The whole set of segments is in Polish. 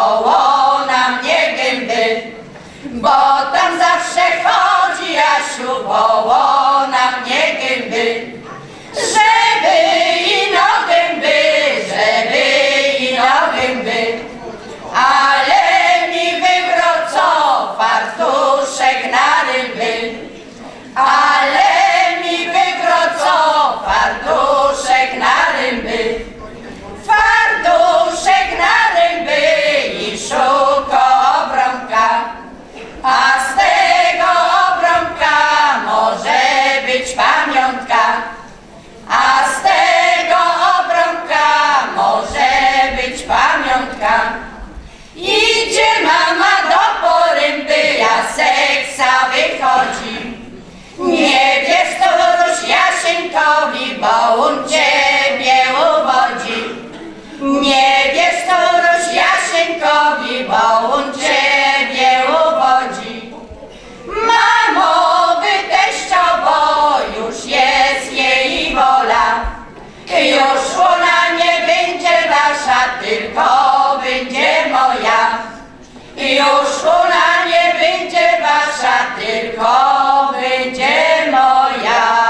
Oh. I Już ona nie będzie wasza, tylko będzie moja. I Już ona nie będzie wasza, tylko będzie moja.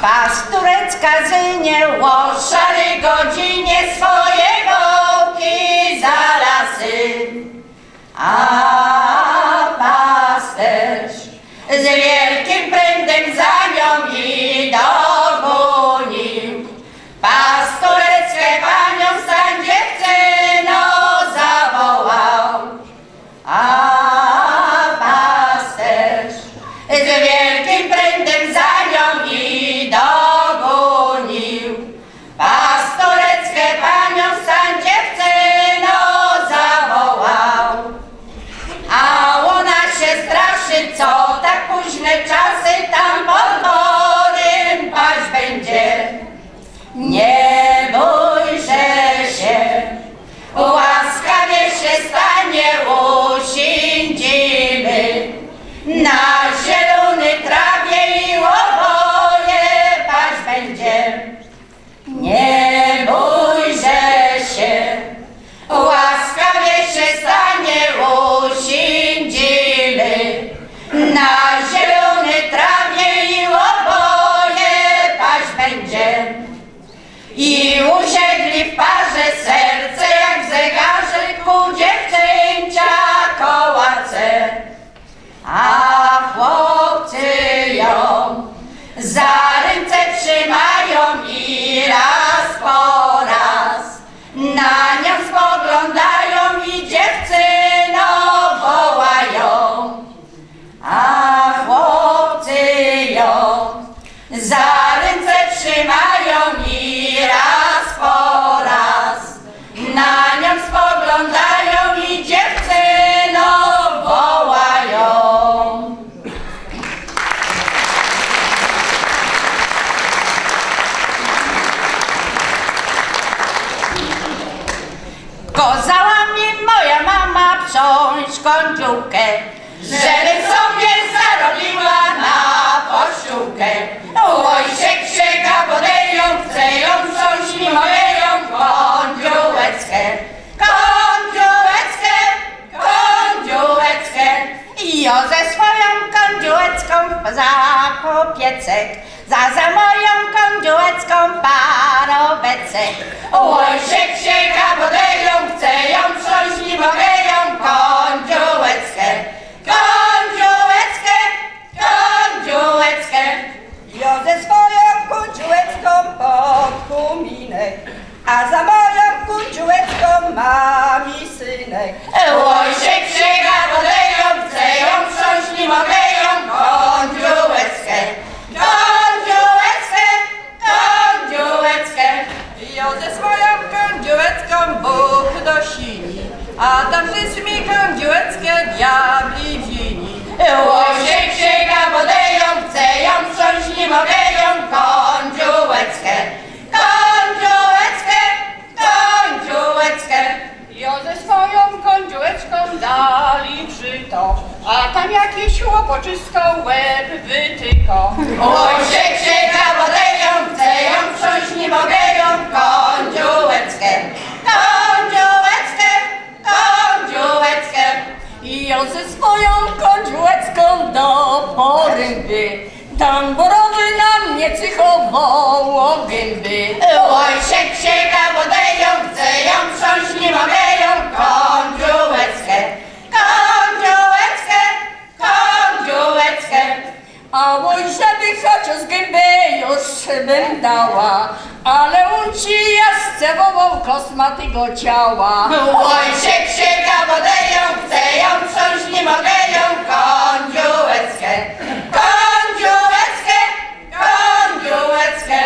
Pasturecka zynie o szarej godzinie swoje wołki za lasy. Za ręce trzymają i raz po raz na nią spoglądają i dziewczyno wołają. Kozała mi moja mama wciąż kądziółkę, żeby sobie zarobiła na posiłkę. Łojsiek się gabodeją, chce ją wsiąść, nie mogę ją kądziółeckę. Kądziółeckę, kądziółeckę. Ze swoją kuciułeczką pod kuminek, a za moją kuciułeczką mam i synek. Łopoczysko łeb wytyko. Łosiek się gabodeją, chce ją wsiąść, nie mogę ją kądziółeckę. Kądziółeckę, kądziółeckę. I ja ze swoją kądziłecką do poryby. Tamborowy na mnie cychowało gęby. Łosiek się gabodeją, chce ją wsiąść, nie mogę ją kądziółeckę. A oj, żeby chociaż gębę już bym dała, ale on ci ja scewował kosmatego ciała. Łosiek się gabodeją, chce ją wsiąść, nie mogę ją kądziółeckę. Kądziółeckę, kądziółeckę.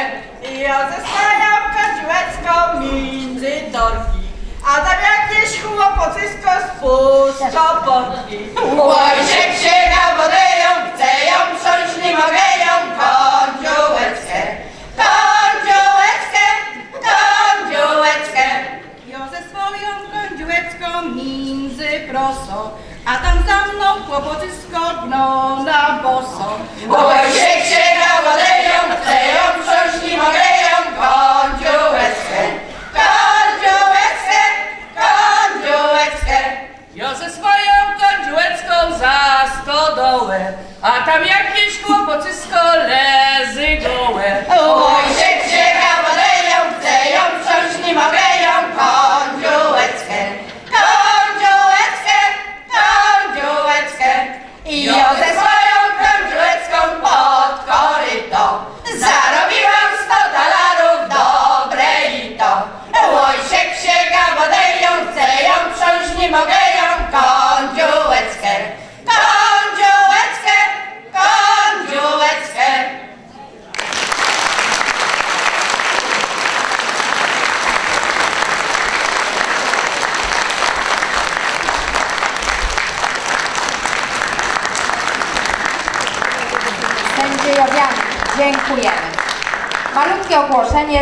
Ja ze swoją kądziułeczką między dorki, a tam jakieś chłopocysko z pustoporki. Łosiek się gabodeją, chce między proso, a tam za mną chłopocysko dno na boso. Łosiek się gabodeją, chce ją wsiąść, nie mogę 效果，三年